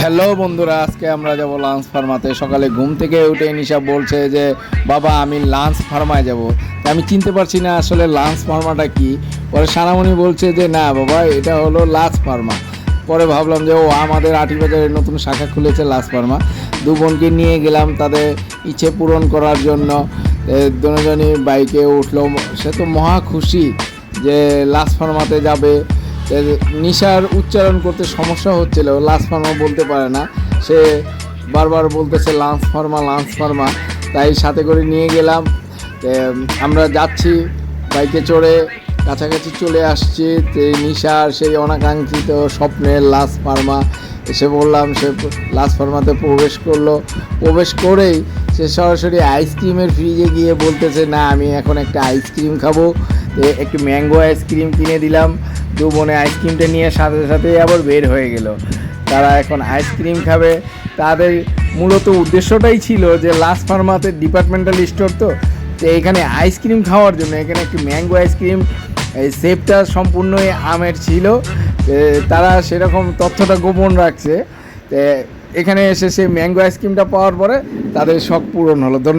Hello বন্ধুরা, আজকে আমরা যাব লাঞ্চ ফার্মাতে। সকালে ঘুম থেকে উঠে নিশা বলছে যে, বাবা, আমি লাঞ্চ ফার্মায় যাব। আমি চিনতে পারছি না আসলে লাঞ্চ ফার্মাটা কি। পরে সানামণি বলছে যে, না বাবা, এটা হলো লাঞ্চ ফার্মা। পরে ভাবলাম যে, ও, আমাদের আটিবাজারে নতুন শাখা খুলেছে লাঞ্চ ফার্মা। দু বোনকে নিয়ে গেলাম তাদের ইচ্ছে পূরণ করার জন্য। দুজনই বাইকে উঠল। সে তো মহা খুশি যে লাঞ্চ ফার্মাতে যাবে। নিশার উচ্চারণ করতে সমস্যা হচ্ছিল লাঞ্চ ফার্মা বলতে পারে না। সে বারবার বলতেছে লাঞ্চ ফার্মা লাঞ্চ ফার্মা তাই সাথে করে নিয়ে গেলাম। আমরা যাচ্ছি, বাইকে চড়ে কাছাকাছি চলে আসছি। নিশার সেই অনাকাঙ্ক্ষিত স্বপ্নের লাঞ্চ ফার্মা এসে বললাম, সে লাঞ্চ ফার্মাতে প্রবেশ করল। প্রবেশ করেই সে সরাসরি আইসক্রিমের ফ্রিজে গিয়ে বলতেছে, না, আমি এখন একটা আইসক্রিম খাব। একটু ম্যাঙ্গো আইসক্রিম কিনে দিলাম। দু বোনে আইসক্রিমটা নিয়ে সাথে সাথে আবার বের হয়ে গেল। তারা এখন আইসক্রিম খাবে। তাদের মূলত উদ্দেশ্যটাই ছিল যে লাস্ট ফার্মাতে ডিপার্টমেন্টাল স্টোর তো তো এখানে আইসক্রিম খাওয়ার জন্য, এখানে একটি ম্যাঙ্গো আইসক্রিম এই সেপটা সম্পূর্ণই আমের ছিল। তারা সেরকম তথ্যটা গোপন রাখছে। এখানে এসে সেই ম্যাঙ্গো আইসক্রিমটা পাওয়ার পরে তাদের শখ পূরণ হলো। ধন্যবাদ।